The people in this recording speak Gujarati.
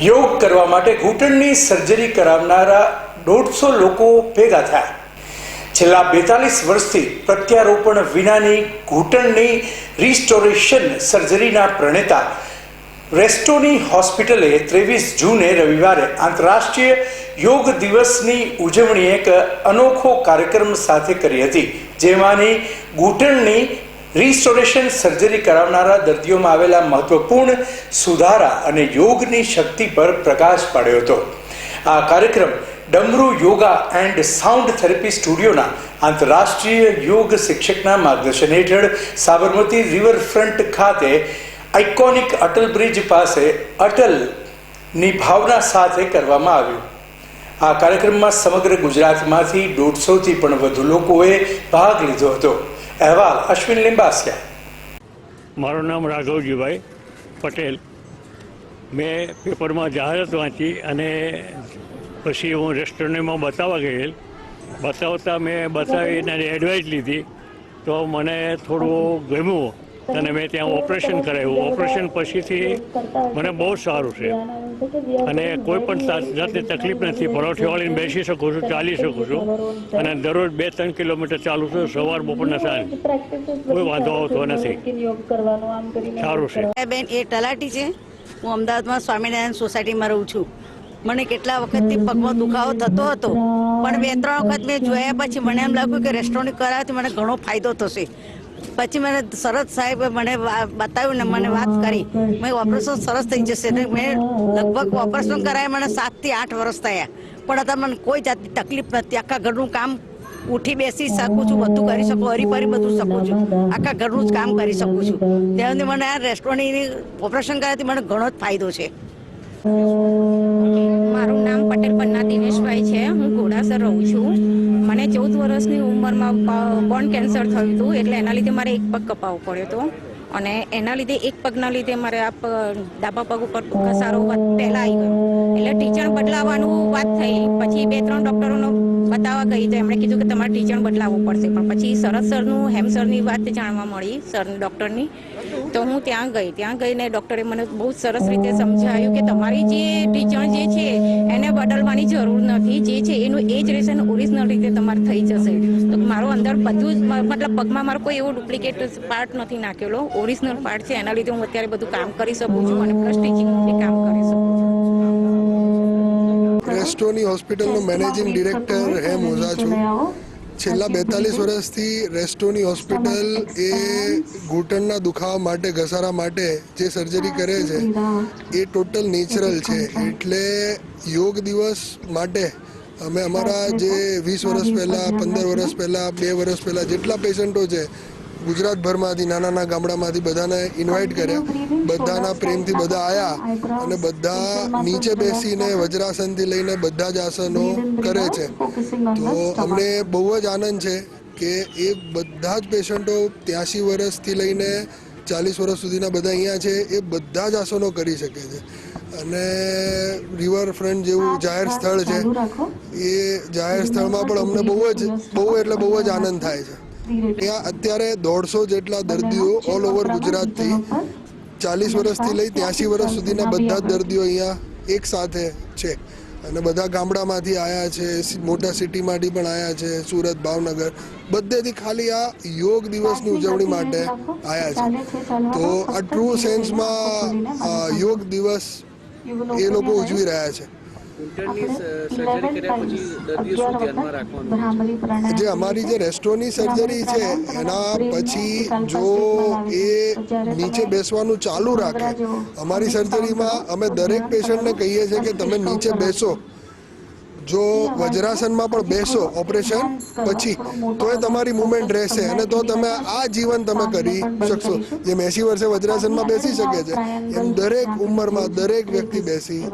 યોગ કરવા માટે ઘૂંટણની સર્જરી કરાવનારા દોઢસો લોકો ભેગા થયા. છેલ્લા બેતાલીસ વર્ષથી પ્રત્યારોપણ વિનાની ઘૂંટણની રિસ્ટોરેશન સર્જરીના પ્રણેતા રેસ્ટોની હોસ્પિટલે ત્રેવીસ જૂને રવિવારે આંતરરાષ્ટ્રીય યોગ દિવસની ઉજવણી એક અનોખો કાર્યક્રમ સાથે કરી હતી, જેમાંની ઘૂંટણની રિસ્ટોરેશન સર્જરી કરાવનારા દર્દીઓમાં આવેલા મહત્વપૂર્ણ સુધારા અને યોગની શક્તિ પર પ્રકાશ પાડ્યો હતો. આ કાર્યક્રમ Damru yoga and sound therapy સ્ટુડિયોના આંતરરાષ્ટ્રીય યોગ શિક્ષકના માર્ગદર્શન હેઠળ સાબરમતી રિવરફ્રન્ટ ખાતે આઇકોનિક અટલ બ્રિજ પાસે અટલની ભાવના સાથે કરવામાં આવ્યું. આ કાર્યક્રમમાં સમગ્ર ગુજરાતમાંથી દોઢસોથી પણ વધુ લોકોએ ભાગ લીધો હતો. અહેવાલ, અશ્વિન લિંબાસિયા. મારું નામ રાઘવજીભાઈ પટેલ. મેં પેપરમાં જાહેરાત વાંચી અને પછી હું રેસ્ટોરન્ટમાં બતાવવા ગયેલ. બતાવતા મેં બતાવીને એડવાઇસ લીધી. તો મને થોડું ગમ્યું. અને મેં ત્યાં ઓપરેશન કરાવ્યું. ઓપરેશન પછીથી મને બહુ સારું છે. અને કોઈ પણ જાતની તકલીફ નથી. પરોઠી વાળીને બેસી શકું છું, ચાલી શકું છું. અને દરરોજ બે ત્રણ કિલોમીટર ચાલું છું સવાર બપોરના સાંજ. કોઈ વાંધો આવતો નથી. સારું છે. બેન, એ તલાટી છે. હું અમદાવાદમાં સ્વામિનારાયણ સોસાયટીમાં રહું છું. મને કેટલા વખતથી પગમાં દુખાવો થતો હતો, પણ બે ત્રણ વખત મેં જોયા પછી મને એમ લાગ્યું કે રેસ્ટોરન્ટ કરાવવાથી મને ઘણો ફાયદો થશે. પછી મને સરસ સાહેબે મને બતાવ્યું ને મને વાત કરી. મેં ઓપરેશન સરસ થઈ જશે ને મેં લગભગ ઓપરેશન કરાય મને સાતથી આઠ વર્ષ થયા. પણ અત્યારે મને કોઈ જાતની તકલીફ નથી. આખા ઘરનું કામ ઉઠી બેસી શકું છું, બધું કરી શકું હરીફરી બધું શકું છું. આખા ઘરનું જ કામ કરી શકું છું. ત્યાં મને આ રેસ્ટોરન્ટની ઓપરેશન કર્યાથી મને ઘણો જ ફાયદો છે. મારું નામ પટેલ પન્ના દિનેશભાઈ છે. હું ઘોડાસર રહું છું. મને ચૌદ વર્ષની ઉંમરમાં બોન કેન્સર થયું હતું, એટલે એના લીધે મારે એક પગ કપાવવો પડ્યો હતો. અને એના લીધે એક પગના લીધે મારે આ ડાબા પગ ઉપર ઘસારો પહેલા આવી ગયો એટલે ટીચર બદલાવાનું વાત થઈ. પછી બે ત્રણ ડૉક્ટરોનો બતાવવા ગઈ તો એમણે કીધું કે તમારે ટીચર બદલાવવું પડશે. પણ પછી શરદ સરનું, હેમ સરની વાત જાણવા મળી, સર, ડૉક્ટરની. તો હું ત્યાં ગઈ. ત્યાં ગઈને ડૉક્ટરે મને બહુ સરસ રીતે સમજાવ્યું કે તમારી જે ટીચર જે છે, એને બદલવાની જરૂર નથી. જે છે, એનું એ જ રહેશે ને ઓરિજિનલ રીતે તમારે થઈ જશે. તો મારો અંદર બધું જ મતલબ પગમાં મારો કોઈ એવો ડુપ્લિકેટ પાર્ટ નથી નાખેલો. ઓરિજિનલ પાર્ટ છે, એના લીધે હું અત્યારે બધું કામ કરી શકું છું અને પ્લસ ટીચિંગથી કામ કરી શકું છું. રેસ્ટોની હોસ્પિટલનો મેનેજિંગ ડિરેક્ટર હેમ ઓઝા છું. છેલ્લા બેતાલીસ વર્ષથી રેસ્ટોની હોસ્પિટલ એ ઘૂંટણના દુખાવા માટે ઘસારા માટે જે સર્જરી કરે છે એ ટોટલ નેચરલ છે. એટલે યોગ દિવસ માટે અમે અમારા જે વીસ વર્ષ પહેલાં પંદર વર્ષ પહેલાં બે વર્ષ પહેલાં જેટલા પેશન્ટો છે ગુજરાતભરમાંથી નાના નાના ગામડામાંથી બધાને ઇન્વાઇટ કર્યા. બધાના પ્રેમથી બધા આવ્યા અને બધા નીચે બેસીને વજ્રાસનથી લઈને બધા જ આસનો કરે છે. તો અમને બહુ જ આનંદ છે કે એ બધા જ પેશન્ટો ત્યાંસી વર્ષથી લઈને ચાલીસ વર્ષ સુધીના બધા અહીંયા છે, એ બધા જ આસનો કરી શકે છે. અને રિવરફ્રન્ટ જેવું જાહેર સ્થળ છે, એ જાહેર સ્થળમાં પણ અમને બહુ જ, બહુ એટલે બહુ જ આનંદ થાય છે. ત્યાં અત્યારે દોઢસો જેટલા દર્દીઓ ઓલ ઓવર ગુજરાતથી ચાલીસ વર્ષથી લઈ ત્યાંસી વર્ષ સુધીના બધા જ દર્દીઓ અહીંયા એક સાથે છે. અને બધા ગામડામાંથી આવ્યા છે મોટા સિટીમાંથી પણ આવ્યા છે સુરત ભાવનગર. બધેથી ખાલી આ યોગ દિવસની ઉજવણી માટે આવ્યા છે. તો આ ટ્રુ સેન્સમાં યોગ દિવસ એ લોકો ઉજવી રહ્યા છે. જે અમારી જે રેસ્ટોની સર્જરી છે એના પછી જો એ નીચે બેસવાનું ચાલુ રાખે. અમારી સર્જરીમાં અમે દરેક પેશન્ટને કહીએ છીએ કે તમે નીચે બેસો. જો વજ્રાસનમાં પણ બેસો ઓપરેશન પછી તો એ તમારી મુવમેન્ટ રહેશે. અને તો તમે આ જીવન તમે કરી શકશો. જેમ એસી વર્ષે વજ્રાસનમાં બેસી શકે છે. એમ દરેક ઉંમરમાં દરેક વ્યક્તિ બેસી.